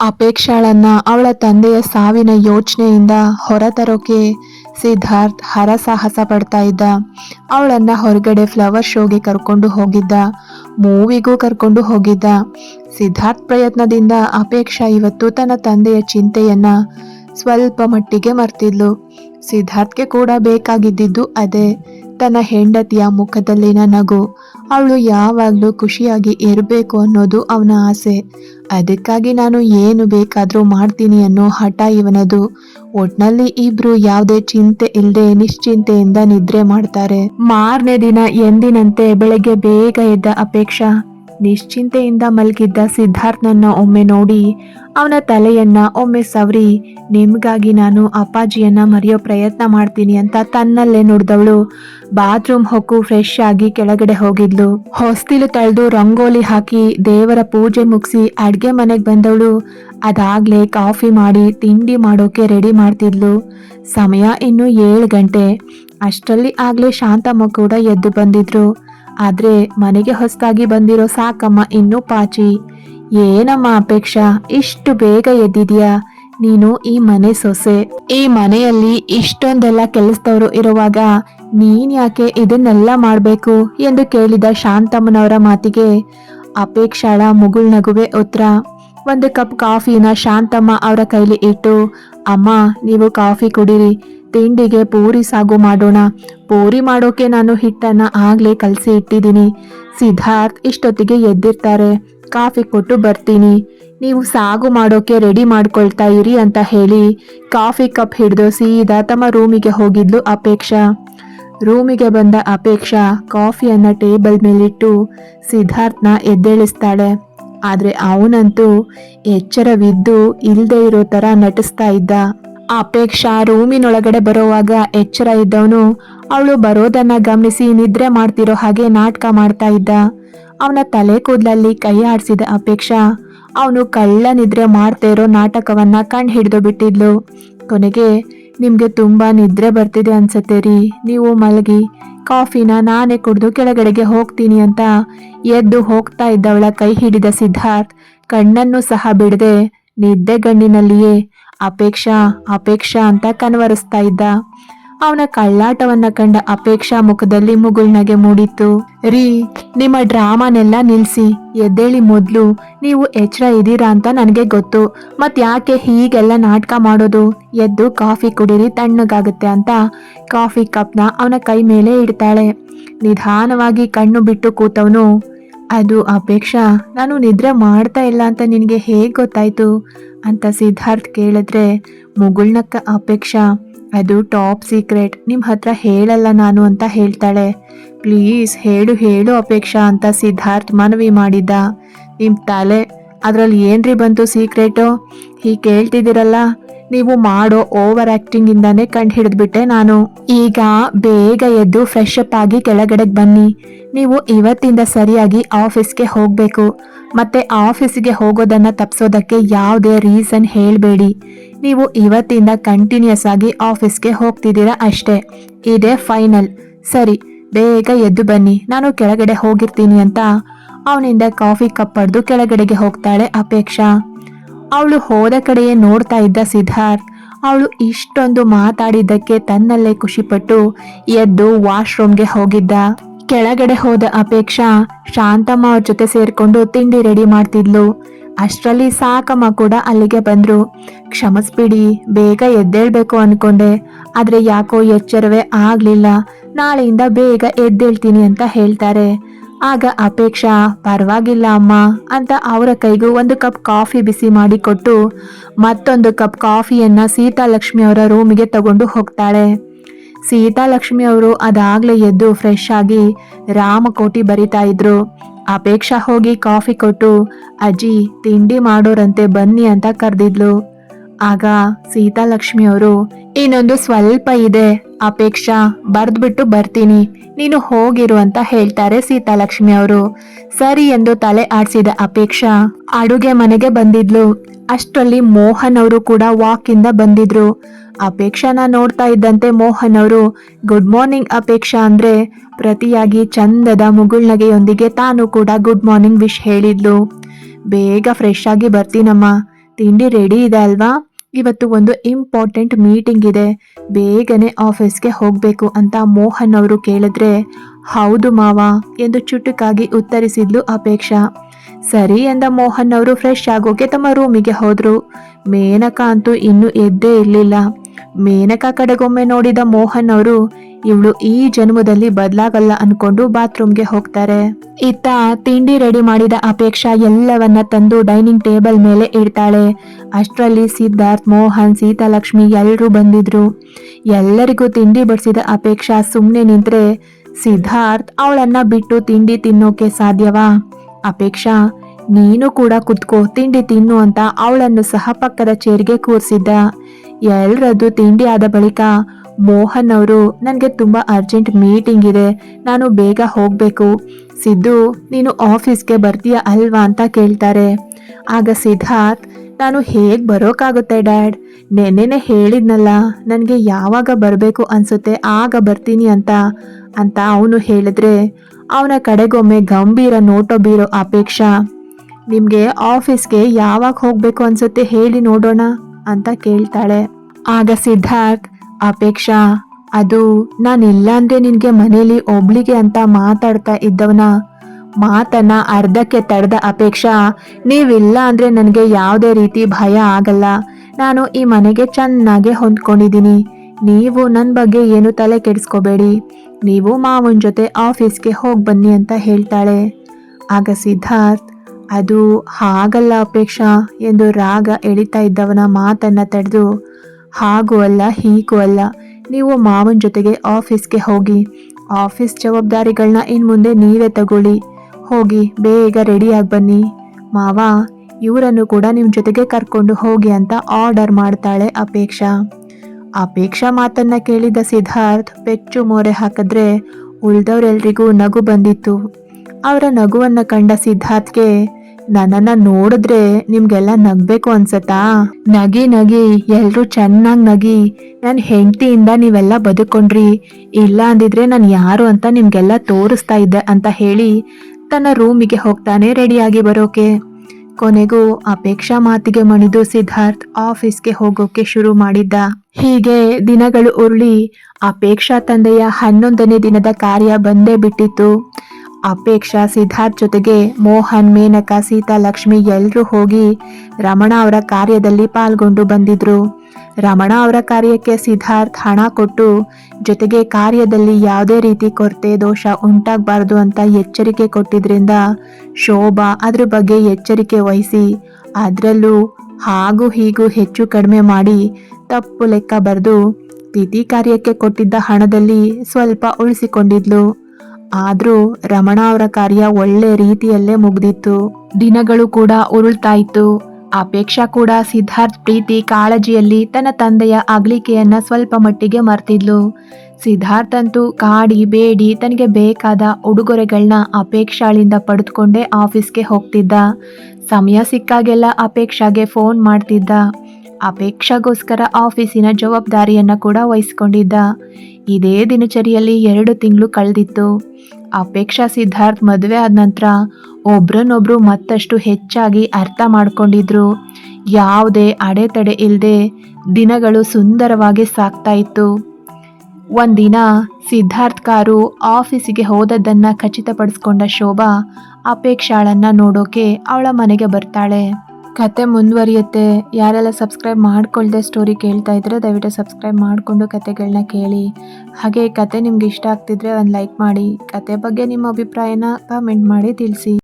ಅಪೇಕ್ಷಾಳನ್ನ ಅವಳ ತಂದೆಯ ಸಾವಿನ ಯೋಚನೆಯಿಂದ ಹೊರತರೋಕೆ ಸಿದ್ಧಾರ್ಥ್ ಹರಸಾಹಸ ಪಡ್ತಾ ಇದ್ದ. ಅವಳನ್ನ ಹೊರಗಡೆ ಫ್ಲವರ್ ಶೋಗೆ ಕರ್ಕೊಂಡು ಹೋಗಿದ್ದ. ಮೂವಿಗೂ ಕರ್ಕೊಂಡು ಹೋಗಿದ್ದ. ಸಿದ್ಧಾರ್ಥ್ ಪ್ರಯತ್ನದಿಂದ ಅಪೇಕ್ಷಾ ಇವತ್ತು ತನ್ನ ತಂದೆಯ ಚಿಂತೆಯನ್ನ ಸ್ವಲ್ಪ ಮಟ್ಟಿಗೆ ಮರ್ತಿದ್ಲು. ಸಿದ್ಧಾರ್ಥ್ಗೆ ಕೂಡ ಬೇಕಾಗಿದ್ದಿದ್ದು ಅದೇ. ತನ್ನ ಹೆಂಡತಿಯ ಮುಖದಲ್ಲಿನ ನಗು. ಅವಳು ಯಾವಾಗಲೂ ಖುಷಿಯಾಗಿ ಇರಬೇಕು ಅನ್ನೋದು ಅವನ ಆಸೆ. ಅದಕ್ಕಾಗಿ ನಾನು ಏನು ಬೇಕಾದರೂ ಮಾಡ್ತೀನಿ ಅನ್ನೋ ಹಠ ಇವನದು. ಒಟ್ನಲ್ಲಿ ಇಬ್ರು ಯಾವುದೇ ಚಿಂತೆ ಇಲ್ಲದೆ ನಿಶ್ಚಿಂತೆಯಿಂದ ನಿದ್ರೆ ಮಾಡ್ತಾರೆ. ಮಾರನೇ ದಿನ ಎಂದಿನಂತೆ ಬೆಳಗ್ಗೆ ಬೇಗ ಎದ್ದ ಅಪೇಕ್ಷಾ. ನಿಶ್ಚಿಂತೆಯಿಂದ ಮಲಗಿದ್ದ ಸಿದ್ಧಾರ್ಥನನ್ನ ಒಮ್ಮೆ ನೋಡಿ ಅವನ ತಲೆಯನ್ನ ಒಮ್ಮೆ ಸವರಿ, ನಿಮಗಾಗಿ ನಾನು ಅಪ್ಪಾಜಿಯನ್ನ ಮರೆಯೋ ಪ್ರಯತ್ನ ಮಾಡ್ತೀನಿ ಅಂತ ತನ್ನಲ್ಲೇ ನುಡಿದವಳು. ಬಾತ್ರೂಮ್ ಹೊಕ್ಕು ಫ್ರೆಶ್ ಆಗಿ ಕೆಳಗಡೆ ಹೋಗಿದ್ಲು. ಹೊಸ್ತಿಲು ತಳೆದು ರಂಗೋಲಿ ಹಾಕಿ ದೇವರ ಪೂಜೆ ಮುಗಿಸಿ ಅಡ್ಗೆ ಮನೆಗೆ ಬಂದವಳು. ಅದಾಗ್ಲೇ ಕಾಫಿ ಮಾಡಿ ತಿಂಡಿ ಮಾಡೋಕೆ ರೆಡಿ ಮಾಡ್ತಿದ್ಲು. ಸಮಯ ಇನ್ನು ಏಳು ಗಂಟೆ. ಅಷ್ಟರಲ್ಲಿ ಆಗ್ಲೇ ಶಾಂತಮ್ಮ ಕೂಡ ಎದ್ದು ಬಂದಿದ್ರು. ಆದ್ರೆ ಮನೆಗೆ ಹೊಸದಾಗಿ ಬಂದಿರೋ ಸಾಕಮ್ಮ ಇನ್ನೂ ಪಾಚಿ. ಏನಮ್ಮ ಅಪೇಕ್ಷಾ, ಇಷ್ಟು ಬೇಗ ಎದ್ದಿದ್ಯಾ? ನೀನು ಈ ಮನೆ ಸೊಸೆ. ಈ ಮನೆಯಲ್ಲಿ ಇಷ್ಟೊಂದೆಲ್ಲ ಕೆಲಸದವರು ಇರುವಾಗ ನೀನ್ ಯಾಕೆ ಇದನ್ನೆಲ್ಲ ಮಾಡ್ಬೇಕು ಎಂದು ಕೇಳಿದ ಶಾಂತಮ್ಮನವರ ಮಾತಿಗೆ, ಅಪೇಕ್ಷಾಳ ಮುಗುಳ್ನಗುವೆ ಉತ್ತರ, ಒಂದು ಕಪ್ ಕಾಫಿನ ಶಾಂತಮ್ಮ ಅವರ ಕೈಲಿ ಇಟ್ಟು, ಅಮ್ಮ, ನೀವು ಕಾಫಿ ಕುಡೀರಿ. ತಿಂಡಿಗೆ ಪೂರಿ ಸಾಗು ಮಾಡೋಣ. ಪೂರಿ ಮಾಡೋಕೆ ನಾನು ಹಿಟ್ಟನ್ನ ಆಗ್ಲೇ ಕಲಸಿ ಇಟ್ಟಿದ್ದೀನಿ. ಸಿದ್ಧಾರ್ಥ್ ಇಷ್ಟೊತ್ತಿಗೆ ಎದ್ದಿರ್ತಾರೆ. ಕಾಫಿ ಕೊಟ್ಟು ಬರ್ತೀನಿ. ನೀವು ಸಾಗು ಮಾಡೋಕೆ ರೆಡಿ ಮಾಡ್ಕೊಳ್ತಾ ಇರಿ ಅಂತ ಹೇಳಿ ಕಾಫಿ ಕಪ್ ಹಿಡಿದು ಸೀದಾ ತಮ್ಮ ರೂಮಿಗೆ ಹೋಗಿದ್ಲು ಅಪೇಕ್ಷಾ. ರೂಮಿಗೆ ಬಂದ ಅಪೇಕ್ಷಾ ಕಾಫಿಯನ್ನ ಟೇಬಲ್ ಮೇಲಿಟ್ಟು ಸಿದ್ಧಾರ್ಥ್ನ ಎದ್ದೇಳಿಸ್ತಾಳೆ. ಆದ್ರೆ ಅವನಂತೂ ಎಚ್ಚರವಿದ್ದು ಇಲ್ಲದೆ ಇರೋ ತರ ನಟಿಸ್ತಾ ಇದ್ದ. ಅಪೇಕ್ಷಾ ರೂಮಿನೊಳಗಡೆ ಬರೋವಾಗ ಎಚ್ಚರ ಇದ್ದವನು, ಅವಳು ಬರೋದನ್ನ ಗಮನಿಸಿ ನಿದ್ರೆ ಮಾಡ್ತಿರೋ ಹಾಗೆ ನಾಟಕ ಮಾಡ್ತಾ ಇದ್ದ. ಅವನ ತಲೆ ಕೂದಲಲ್ಲಿ ಕೈ ಆಡಿಸಿದ ಅಪೇಕ್ಷಾ, ಅವನು ಕಳ್ಳ ನಿದ್ರೆ ಮಾಡ್ತಾ ಇರೋ ನಾಟಕವನ್ನ ಕಣ್ ಹಿಡಿದು ಬಿಟ್ಟಿದ್ಲು. ಕೊನೆಗೆ, ನಿಮಗೆ ತುಂಬಾ ನಿದ್ರೆ ಬರ್ತಿದೆ ಅನ್ಸತ್ತೆ ರೀ, ನೀವು ಮಲಗಿ, ಕಾಫಿನ ನಾನೇ ಕುಡಿದು ಕೆಳಗಡೆಗೆ ಹೋಗ್ತೀನಿ ಅಂತ ಎದ್ದು ಹೋಗ್ತಾ ಇದ್ದವಳ ಕೈ ಹಿಡಿದ ಸಿದ್ಧಾರ್ಥ್, ಕಣ್ಣನ್ನು ಸಹ ಬಿಡದೆ ನಿದ್ದೆಗಣ್ಣಿನಲ್ಲಿಯೇ ಅಪೇಕ್ಷಾ ಅಪೇಕ್ಷಾ ಅಂತ ಕನವರಿಸ್ತಾ ಇದ್ದ. ಅವನ ಕಳ್ಳಾಟವನ್ನ ಕಂಡ ಅಪೇಕ್ಷಾ ಮುಖದಲ್ಲಿ ಮುಗುಳ್ನಗೆ ಮೂಡಿತ್ತು. ರೀ, ನಿಮ್ಮ ಡ್ರಾಮಾನೆಲ್ಲ ನಿಲ್ಸಿ. ಎದ್ದೇಳಿ ಮೊದ್ಲು, ನೀವು ಎಚ್ಚರ ಇದ್ದೀರಾ ಅಂತ ನನಗೆ ಗೊತ್ತು. ಮತ್ ಯಾಕೆ ಹೀಗೆಲ್ಲ ನಾಟಕ ಮಾಡೋದು? ಎದ್ದು ಕಾಫಿ ಕುಡೀರಿ ತಣ್ಣಗಾಗುತ್ತೆ ಅಂತ ಕಾಫಿ ಕಪ್ನ ಅವನ ಕೈ ಮೇಲೆ ಇಡ್ತಾಳೆ. ನಿಧಾನವಾಗಿ ಕಣ್ಣು ಬಿಟ್ಟು ಕೂತವನು, ಅದು ಅಪೇಕ್ಷಾ, ನಾನು ನಿದ್ರೆ ಮಾಡ್ತಾ ಇಲ್ಲ ಅಂತ ನಿನಗೆ ಹೇಗೆ ಗೊತ್ತಾಯ್ತು? ಅಂತ ಸಿದ್ಧಾರ್ಥ್ ಕೇಳಿದ್ರೆ ಮುಗುಳ್ನಕ್ಕ ಅಪೇಕ್ಷಾ, ಅದು ಟಾಪ್ ಸೀಕ್ರೆಟ್ ನಿಮ್ಮ ಹತ್ರ ಹೇಳಲ್ಲ ನಾನು ಅಂತ ಹೇಳ್ತಾಳೆ. ಪ್ಲೀಸ್ ಹೇಳು ಹೇಳು ಅಪೇಕ್ಷಾ ಅಂತ ಸಿದ್ಧಾರ್ಥ್ ಮನವಿ ಮಾಡಿದ್ದ. ನಿಮ್ಮ ತಲೆ, ಅದರಲ್ಲಿ ಏನ್ರಿ ಬಂತು ಸೀಕ್ರೆಟು? ಹೀಗೆ ಕೇಳ್ತಿದ್ದೀರಲ್ಲ? ನೀವು ಮಾಡೋ ಓವರ್ ಆಕ್ಟಿಂಗ್ ಇಂದಾನೆ ಕಂಡು ಹಿಡಿದ್ಬಿಟ್ಟೆ ನಾನು. ಈಗ ಬೇಗ ಎದ್ದು ಫ್ರೆಶ್ ಅಪ್ ಆಗಿ ಕೆಳಗಡೆಗೆ ಬನ್ನಿ. ನೀವು ಇವತ್ತಿಂದ ಸರಿಯಾಗಿ ಆಫೀಸ್ಗೆ ಹೋಗಬೇಕು. ಮತ್ತೆ ಆಫೀಸಿಗೆ ಹೋಗೋದನ್ನ ತಪ್ಪಿಸೋದಕ್ಕೆ ಯಾವುದೇ ರೀಸನ್ ಹೇಳಬೇಡಿ. ನೀವು ಇವತ್ತಿಂದ ಕಂಟಿನ್ಯೂಸ್ ಆಗಿ ಆಫೀಸ್ಗೆ ಹೋಗ್ತಿದ್ದೀರಾ ಅಷ್ಟೇ. ಇದೇ ಫೈನಲ್ ಸರಿ, ಬೇಗ ಎದ್ದು ಬನ್ನಿ. ನಾನು ಕೆಳಗಡೆ ಹೋಗಿರ್ತೀನಿ ಅಂತ. ಅವನಿಂದ ಕಾಫಿ ಕಪ್ ಪಡೆದು ಕೆಳಗಡೆಗೆ ಹೋಗ್ತಾಳೆ ಅಪೇಕ್ಷಾ. ಅವಳು ಹೋದ ಕಡೆಯೇ ನೋಡ್ತಾ ಇದ್ದ ಸಿದ್ಧಾರ್ಥ್. ಅವಳು ಇಷ್ಟೊಂದು ಮಾತಾಡಿದ್ದಕ್ಕೆ ತನ್ನಲ್ಲೇ ಖುಷಿಪಟ್ಟು ಎದ್ದು ವಾಶ್ರೂಮ್ಗೆ ಹೋಗಿದ್ದ. ಕೆಳಗಡೆ ಹೋದ ಅಪೇಕ್ಷಾ ಶಾಂತಮ್ಮ ಅವ್ರ ಜೊತೆ ಸೇರಿಕೊಂಡು ತಿಂಡಿ ರೆಡಿ ಮಾಡ್ತಿದ್ಲು. ಅಷ್ಟರಲ್ಲಿ ಸಾಕಮ್ಮ ಕೂಡ ಅಲ್ಲಿಗೆ ಬಂದ್ರು. ಕ್ಷಮಿಸ್ಬಿಡಿ, ಬೇಗ ಎದ್ದೇಳ್ಬೇಕು ಅನ್ಕೊಂಡೆ. ಆದ್ರೆ ಯಾಕೋ ಎಚ್ಚರವೇ ಆಗ್ಲಿಲ್ಲ. ನಾಳೆಯಿಂದ ಬೇಗ ಎದ್ದೇಳ್ತೀನಿ ಅಂತ ಹೇಳ್ತಾರೆ. ಆಗ ಅಪೇಕ್ಷಾ, ಪರವಾಗಿಲ್ಲ ಅಮ್ಮ ಅಂತ ಅವರ ಕೈಗೂ ಒಂದು ಕಪ್ ಕಾಫಿ ಬಿಸಿ ಮಾಡಿ ಕೊಟ್ಟು ಮತ್ತೊಂದು ಕಪ್ ಕಾಫಿಯನ್ನ ಸೀತಾಲಕ್ಷ್ಮಿ ಅವರ ರೂಮಿಗೆ ತಗೊಂಡು ಹೋಗ್ತಾಳೆ. ಸೀತಾಲಕ್ಷ್ಮಿ ಅವರು ಅದಾಗ್ಲೇ ಎದ್ದು ಫ್ರೆಶ್ ಆಗಿ ರಾಮಕೋಟಿ ಬರಿತಾ ಇದ್ರು. ಅಪೇಕ್ಷಾ ಹೋಗಿ ಕಾಫಿ ಕೊಟ್ಟು, ಅಜ್ಜಿ, ತಿಂಡಿ ಮಾಡೋರಂತೆ ಬನ್ನಿ ಅಂತ ಕರೆದಿದ್ಲು. ಆಗ ಸೀತಾಲಕ್ಷ್ಮಿ ಅವರು, ಇನ್ನೊಂದು ಸ್ವಲ್ಪ ಇದೆ, ಅಪೇಕ್ಷಾ, ಬರ್ದ್ಬಿಟ್ಟು ಬರ್ತೀನಿ. ನೀನು ಹೋಗಿರು ಅಂತ ಹೇಳ್ತಾರೆ ಸೀತಾಲಕ್ಷ್ಮಿ ಅವರು. ಸರಿ ಎಂದು ತಲೆ ಆಡಿಸಿದ ಅಪೇಕ್ಷಾ ಅಡುಗೆ ಮನೆಗೆ ಬಂದಿದ್ಲು. ಅಷ್ಟರಲ್ಲಿ ಮೋಹನ್ ಅವರು ಕೂಡ ವಾಕ್ ಇಂದ ಬಂದಿದ್ರು. ಅಪೇಕ್ಷಾನ ನೋಡ್ತಾ ಇದ್ದಂತೆ ಮೋಹನ್ ಅವರು ಗುಡ್ ಮಾರ್ನಿಂಗ್ ಅಪೇಕ್ಷಾ ಅಂದ್ರೆ ಪ್ರತಿಯಾಗಿ ಚಂದದ ಮುಗುಳ್ನಗೆಯೊಂದಿಗೆ ತಾನು ಕೂಡ ಗುಡ್ ಮಾರ್ನಿಂಗ್ ವಿಶ್ ಹೇಳಿದ್ಲು. ಬೇಗ ಫ್ರೆಶ್ ಆಗಿ ಬರ್ತೀನಮ್ಮ. ತಿಂಡಿ ರೆಡಿ ಇದೆ ಅಲ್ವಾ? ಇವತ್ತು ಒಂದು ಇಂಪಾರ್ಟೆಂಟ್ ಮೀಟಿಂಗ್ ಇದೆ. ಬೇಗನೆ ಆಫೀಸ್ಗೆ ಹೋಗಬೇಕು ಅಂತ ಮೋಹನ್ ಅವರು ಕೇಳಿದ್ರೆ, ಹೌದು ಮಾವ, ಎಂದು ಚುಟುಕಾಗಿ ಉತ್ತರಿಸಿದ್ಲು ಅಪೇಕ್ಷಾ. ಸರಿ ಎಂದ ಮೋಹನ್ ಅವರು ಫ್ರೆಶ್ ಆಗೋಕೆ ತಮ್ಮ ರೂಮಿಗೆ ಹೋದ್ರು. ಮೇನಕಾ ಅಂತೂ ಇನ್ನೂ ಎದ್ದೇ ಇರಲಿಲ್ಲ. ಮೇನಕಾ ಕಡೆಗೊಮ್ಮೆ ನೋಡಿದ ಮೋಹನ್ ಅವರು, ಇವಳು ಈ ಜನ್ಮದಲ್ಲಿ ಬದಲಾಗಲ್ಲ ಅನ್ಕೊಂಡು ಬಾತ್ರೂಮ್ಗೆ ಹೋಗ್ತಾರೆ. ಇತ್ತ ತಿಂಡಿ ರೆಡಿ ಮಾಡಿದ ಅಪೇಕ್ಷಾ ಎಲ್ಲವನ್ನ ತಂದು ಡೈನಿಂಗ್ ಟೇಬಲ್ ಮೇಲೆ ಇಡ್ತಾಳೆ. ಅಷ್ಟರಲ್ಲಿ ಸಿದ್ಧಾರ್ಥ್, ಮೋಹನ್, ಸೀತಾಲಕ್ಷ್ಮಿ ಎಲ್ಲರೂ ಬಂದಿದ್ರು. ಎಲ್ಲರಿಗೂ ತಿಂಡಿ ಬಡಿಸಿದ ಅಪೇಕ್ಷಾ ಸುಮ್ಮನೆ ನಿಂತ್ರೆ, ಸಿದ್ಧಾರ್ಥ್, ಅವಳನ್ನ ಬಿಟ್ಟು ತಿಂಡಿ ತಿನ್ನೋಕೆ ಸಾಧ್ಯವಾ? ಅಪೇಕ್ಷಾ, ನೀನು ಕೂಡ ಕುತ್ಕೋ, ತಿಂಡಿ ತಿನ್ನು ಅಂತ ಅವಳನ್ನು ಸಹ ಪಕ್ಕದ ಚೇರ್ಗೆ ಕೂರಿಸಿದ್ದ. ಎಲ್ಲರದ್ದು ತಿಂಡಿ ಆದ ಬಳಿಕ ಮೋಹನ್ ಅವರು ನನಗೆ ತುಂಬ ಅರ್ಜೆಂಟ್ ಮೀಟಿಂಗ್ ಇದೆ, ನಾನು ಬೇಗ ಹೋಗಬೇಕು. ಸಿದ್ದು, ನೀನು ಆಫೀಸ್ಗೆ ಬರ್ತೀಯ ಅಲ್ವಾ ಅಂತ ಕೇಳ್ತಾರೆ. ಆಗ ಸಿದ್ಧಾರ್ಥ್, ನಾನು ಹೇಗೆ ಬರೋಕ್ಕಾಗುತ್ತೆ ಡ್ಯಾಡ್? ನೆನ್ನೆನೆ ಹೇಳಿದ್ನಲ್ಲ, ನನಗೆ ಯಾವಾಗ ಬರಬೇಕು ಅನಿಸುತ್ತೆ ಆಗ ಬರ್ತೀನಿ ಅಂತ. ಅಂತ ಅವನು ಹೇಳಿದ್ರೆ, ಅವನ ಕಡೆಗೊಮ್ಮೆ ಗಂಭೀರ ನೋಟೋ ಬೀರೋ ಅಪೇಕ್ಷಾ. ನಿಮಗೆ ಆಫೀಸ್ಗೆ ಯಾವಾಗ ಹೋಗಬೇಕು ಅನ್ಸುತ್ತೆ ಹೇಳಿ ನೋಡೋಣ. ಅಂತ ಕೇಳ್ತಾಳೆ. ಆಗ ಸಿದ್ಧಾರ್ಥ್, ಅಪೇಕ್ಷಾ, ಅದು ನಾನಿಲ್ಲ ಇಲ್ಲಾಂದ್ರೆ ನಿನಗೆ ಮನೇಲಿ ಒಬ್ಳಿಗೆ ಅಂತ ಮಾತಾಡ್ತಾ ಇದ್ದವನ. ಮಾತನ್ನ ಅರ್ಧಕ್ಕೆ ತಡೆದ ಅಪೇಕ್ಷಾ, ನೀವಿಲ್ಲ ಅಂದ್ರೆ ನನಗೆ ಯಾವುದೇ ರೀತಿ ಭಯ ಆಗಲ್ಲ. ನಾನು ಈ ಮನೆಗೆ ಚೆನ್ನಾಗಿ ಹೊಂದ್ಕೊಂಡಿದ್ದೀನಿ. ನೀವು ನನ್ನ ಬಗ್ಗೆ ಏನು ತಲೆ ಕೆಡಿಸ್ಕೋಬೇಡಿ. ನೀವು ಮಾವನ ಜೊತೆ ಆಫೀಸ್ಗೆ ಹೋಗಿ ಬನ್ನಿ ಅಂತ ಹೇಳ್ತಾಳೆ. ಆಗ ಸಿದ್ಧಾರ್ಥ್ ಅದು ಹಾಗಲ್ಲ ಅಪೇಕ್ಷಾ ಎಂದು ರಾಗ ಎಳಿತಾ ಇದ್ದವನ ಮಾತನ್ನ ತಡೆದು, ಹಾಗೂ ಅಲ್ಲ, ಹೀಗೂ ಅಲ್ಲ, ನೀವು ಮಾವನ ಜೊತೆಗೆ ಆಫೀಸ್ಗೆ ಹೋಗಿ, ಆಫೀಸ್ ಜವಾಬ್ದಾರಿಗಳನ್ನ ಇನ್ ಮುಂದೆ ನೀವೇ ತಗೊಳ್ಳಿ, ಹೋಗಿ ಬೇಗ ರೆಡಿಯಾಗಿ ಬನ್ನಿ. ಮಾವ, ಇವರನ್ನು ಕೂಡ ನಿಮ್ಮ ಜೊತೆಗೆ ಕರ್ಕೊಂಡು ಹೋಗಿ ಅಂತ ಆರ್ಡರ್ ಮಾಡ್ತಾಳೆ ಅಪೇಕ್ಷಾ. ಅಪೇಕ್ಷಾ ಮಾತನ್ನ ಕೇಳಿದ ಸಿದ್ಧಾರ್ಥ್ ಪೆಚ್ಚು ಮೋರೆ ಹಾಕಿದ್ರೆ ಉಳ್ದವ್ರೆಲ್ರಿಗೂ ನಗು ಬಂದಿತ್ತು. ಅವರ ನಗುವನ್ನ ಕಂಡ ಸಿದ್ಧಾರ್ಥ್ಗೆ ನನ್ನನ್ನ ನೋಡಿದ್ರೆ ನಿಮ್ಗೆಲ್ಲ ನಗ್ಬೇಕು ಅನ್ಸತ್ತಾ? ನಗಿ ನಗಿ, ಎಲ್ರು ಚೆನ್ನಾಗಿ ನಗಿ. ನನ್ನ ಹೆಂಡತಿಯಿಂದ ನೀವೆಲ್ಲ ಬದುಕೊಂಡ್ರಿ ಇಲ್ಲ ಅಂದಿದ್ರೆ ನಾನು ಯಾರು ಅಂತ ನಿಮ್ಗೆಲ್ಲ ತೋರಿಸ್ತಾ ಇದ್ದೆ ಅಂತ ಹೇಳಿ ತನ್ನ ರೂಮಿಗೆ ಹೋಗ್ತಾನೆ ರೆಡಿಯಾಗಿ ಬರೋಕೆ. ಕೊನೆಗೂ ಅಪೇಕ್ಷಾ ಮಾತಿಗೆ ಮಣಿದು ಸಿದ್ಧಾರ್ಥ್ ಆಫೀಸ್ಗೆ ಹೋಗೋಕೆ ಶುರು ಮಾಡಿದ್ದ. ಹೀಗೆ ದಿನಗಳು ಉರುಳಿ ಅಪೇಕ್ಷಾ ತಂದೆಯ ಹನ್ನೊಂದನೇ ದಿನದ ಕಾರ್ಯ ಬಂದೇ ಬಿಟ್ಟಿತ್ತು. ಅಪೇಕ್ಷಾ ಸಿದ್ಧಾರ್ಥ್ ಜೊತೆಗೆ ಮೋಹನ್, ಮೇನಕ ಸೀತಾ ಲಕ್ಷ್ಮಿ ಎಲ್ಲರೂ ಹೋಗಿ ರಮಣ ಅವರ ಕಾರ್ಯದಲ್ಲಿ ಪಾಲ್ಗೊಂಡು ಬಂದಿದ್ರು. ರಮಣ ಅವರ ಕಾರ್ಯಕ್ಕೆ ಸಿದ್ಧಾರ್ಥ್ ಹಣ ಕೊಟ್ಟು ಜೊತೆಗೆ ಕಾರ್ಯದಲ್ಲಿ ಯಾವುದೇ ರೀತಿ ಕೊರತೆ, ದೋಷ ಉಂಟಾಗಬಾರದು ಅಂತ ಎಚ್ಚರಿಕೆ ಕೊಟ್ಟಿದ್ರಿಂದ ಶೋಭಾ ಅದ್ರ ಬಗ್ಗೆ ಎಚ್ಚರಿಕೆ ವಹಿಸಿ ಅದರಲ್ಲೂ ಹಾಗೂ ಹೀಗೂ ಹೆಚ್ಚು ಕಡಿಮೆ ಮಾಡಿ ತಪ್ಪು ಲೆಕ್ಕ ಬರೆದು ತಿಥಿ ಕಾರ್ಯಕ್ಕೆ ಕೊಟ್ಟಿದ್ದ ಹಣದಲ್ಲಿ ಸ್ವಲ್ಪ ಉಳಿಸಿಕೊಂಡಿದ್ಲು. ಆದ್ರೂ ರಮಣ ಅವರ ಕಾರ್ಯ ಒಳ್ಳೆ ರೀತಿಯಲ್ಲೇ ಮುಗ್ದಿತ್ತು. ದಿನಗಳು ಕೂಡ ಉರುಳ್ತಾ ಇತ್ತು ಅಪೇಕ್ಷಾ ಕೂಡ ಸಿದ್ಧಾರ್ಥ್ ಪ್ರೀತಿ ಕಾಳಜಿಯಲ್ಲಿ ತನ್ನ ತಂದೆಯ ಅಗಲಿಕೆಯನ್ನ ಸ್ವಲ್ಪ ಮಟ್ಟಿಗೆ ಮರ್ತಿದ್ಲು. ಸಿದ್ಧಾರ್ಥ್ ಅಂತೂ ಕಾಡಿ ಬೇಡಿ ತನಗೆ ಬೇಕಾದ ಉಡುಗೊರೆಗಳನ್ನ ಅಪೇಕ್ಷಾಳಿಂದ ಪಡೆದುಕೊಂಡೇ ಆಫೀಸ್ಗೆ ಹೋಗ್ತಿದ್ದ. ಸಮಯ ಸಿಕ್ಕಾಗೆಲ್ಲ ಅಪೇಕ್ಷಾಗೆ ಫೋನ್ ಮಾಡ್ತಿದ್ದ. ಅಪೇಕ್ಷಾಗೋಸ್ಕರ ಆಫೀಸಿನ ಜವಾಬ್ದಾರಿಯನ್ನು ಕೂಡ ವಹಿಸಿಕೊಂಡಿದ್ದ. ಇದೇ ದಿನಚರಿಯಲ್ಲಿ ಎರಡು ತಿಂಗಳು ಕಳೆದಿತ್ತು. ಅಪೇಕ್ಷಾ ಸಿದ್ಧಾರ್ಥ್ ಮದುವೆ ಆದ ನಂತರ ಒಬ್ರನ್ನೊಬ್ರು ಮತ್ತಷ್ಟು ಹೆಚ್ಚಾಗಿ ಅರ್ಥ ಮಾಡಿಕೊಂಡಿದ್ರು. ಯಾವುದೇ ಅಡೆತಡೆ ಇಲ್ಲದೆ ದಿನಗಳು ಸುಂದರವಾಗಿ ಸಾಗ್ತಾ ಇತ್ತು. ಒಂದಿನ ಸಿದ್ಧಾರ್ಥ್ ಕಾರು ಆಫೀಸಿಗೆ ಹೋದದ್ದನ್ನು ಖಚಿತಪಡಿಸ್ಕೊಂಡ ಶೋಭಾ ಅಪೇಕ್ಷಾಳನ್ನು ನೋಡೋಕೆ ಅವಳ ಮನೆಗೆ ಬರ್ತಾಳೆ. ಕತೆ ಮುಂದುವರಿಯುತ್ತೆ, ಯಾರೆಲ್ಲ ಸಬ್ಸ್ಕ್ರೈಬ್ ಮಾಡ್ಕೊಳ್ದೆ ಸ್ಟೋರಿ ಕೇಳ್ತಾ ಇದ್ರೆ ದಯವಿಟ್ಟು ಸಬ್ಸ್ಕ್ರೈಬ್ ಮಾಡಿಕೊಂಡು ಕತೆಗಳನ್ನ ಕೇಳಿ. ಹಾಗೆ ಕತೆ ನಿಮ್ಗೆ ಇಷ್ಟ ಆಗ್ತಿದ್ರೆ ಒಂದು ಲೈಕ್ ಮಾಡಿ, ಕತೆ ಬಗ್ಗೆ ನಿಮ್ಮ ಅಭಿಪ್ರಾಯನ ಕಮೆಂಟ್ ಮಾಡಿ ತಿಳಿಸಿ.